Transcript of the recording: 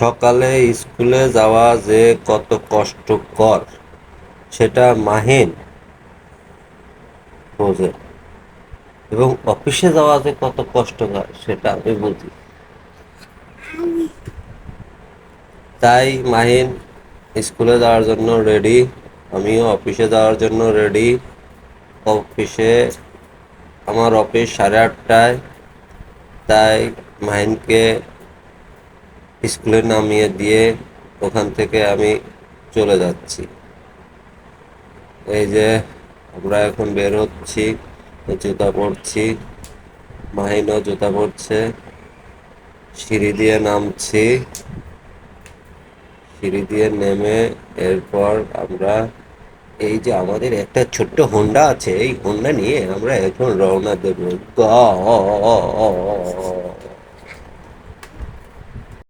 সকালে স্কুলে যাওয়া যে কত কষ্টকর, সেটা মাহিন বোঝে। এবং অফিসে যাওয়া যে কত কষ্টকর, সেটা আমি বুঝি। তাই মাহিন স্কুলে যাওয়ার জন্য রেডি আমিও অফিসে যাওয়ার জন্য রেডি অফিসে, আমার অফিস সাড়ে আটটায়। তাই মাহিনকে স্কুলে নামিয়ে দিয়ে ওখান থেকে আমি চলে যাচ্ছি। এই যে আমরা এখন বের হচ্ছি জুতা পরছি, মাহিনও জুতা পরছে, সিঁড়ি দিয়ে নামছি। সিঁড়ি দিয়ে নেমে এরপর আমরা এই যে আমাদের একটা ছোট্ট হোন্ডা আছে, এই হোন্ডা নিয়ে আমরা এখন রওনা দেব। গা